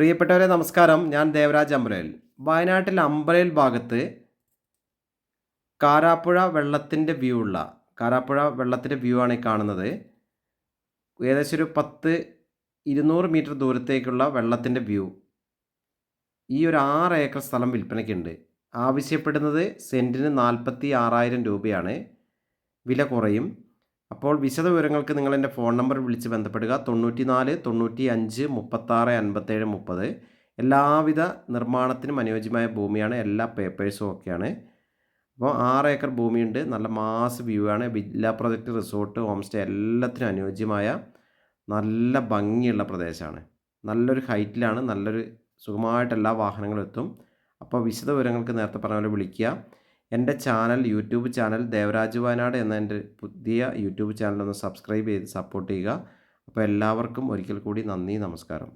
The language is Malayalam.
പ്രിയപ്പെട്ടവരെ നമസ്കാരം. ഞാൻ ദേവരാജ് അമ്പലയിൽ. വയനാട്ടിൽ അമ്പലയിൽ ഭാഗത്ത് കാരാപ്പുഴ വെള്ളത്തിന്റെ വ്യൂ ഉള്ള കാരാപ്പുഴ വെള്ളത്തിന്റെ വ്യൂ ആണ് ഈ കാണുന്നത്. ഏകദേശം ഒരു പത്ത് ഇരുന്നൂറ് മീറ്റർ ദൂരത്തേക്കുള്ള വെള്ളത്തിന്റെ വ്യൂ. ഈ ഒരു ആറ് ഏക്കർ സ്ഥലം വിൽപ്പനയ്ക്കുണ്ട്. ആവശ്യപ്പെടുന്നത് സെന്റിന് നാൽപ്പത്തി ആറായിരം രൂപയാണ്. വില കുറയും. അപ്പോൾ വിശദവിവരങ്ങൾക്ക് നിങ്ങൾ എന്റെ ഫോൺ നമ്പർ വിളിച്ച് ബന്ധപ്പെടുക. തൊണ്ണൂറ്റി നാല് തൊണ്ണൂറ്റി അഞ്ച് മുപ്പത്താറ് അൻപത്തേഴ് മുപ്പത്. എല്ലാവിധ നിർമ്മാണത്തിനും അനുയോജ്യമായ ഭൂമിയാണ്. എല്ലാ പേപ്പേഴ്സും ഒക്കെയാണ്. അപ്പോൾ ആറ് ഏക്കർ ഭൂമിയുണ്ട്. നല്ല മാസ് വ്യൂ ആണ്. Villa project resort home stay എല്ലാത്തിനും അനുയോജ്യമായ നല്ല ഭംഗിയുള്ള പ്രദേശമാണ്. നല്ലൊരു ഹൈറ്റിലാണ്. നല്ലൊരു സുഖമായിട്ട് എല്ലാ വാഹനങ്ങളും എത്തും. അപ്പോൾ വിശദ വിവരങ്ങൾക്ക് നേരത്തെ പറഞ്ഞ പോലെ വിളിക്കുക. എന്റെ channel YouTube channel Devaraj Wayanad എന്ന എന്റെ പുതിയ യൂട്യൂബ് ചാനൽ ഒന്ന് സബ്സ്ക്രൈബ് ചെയ്ത് സപ്പോർട്ട് ചെയ്യുക. അപ്പോൾ എല്ലാവർക്കും ഒരിക്കൽ കൂടി നന്ദി നമസ്കാരം.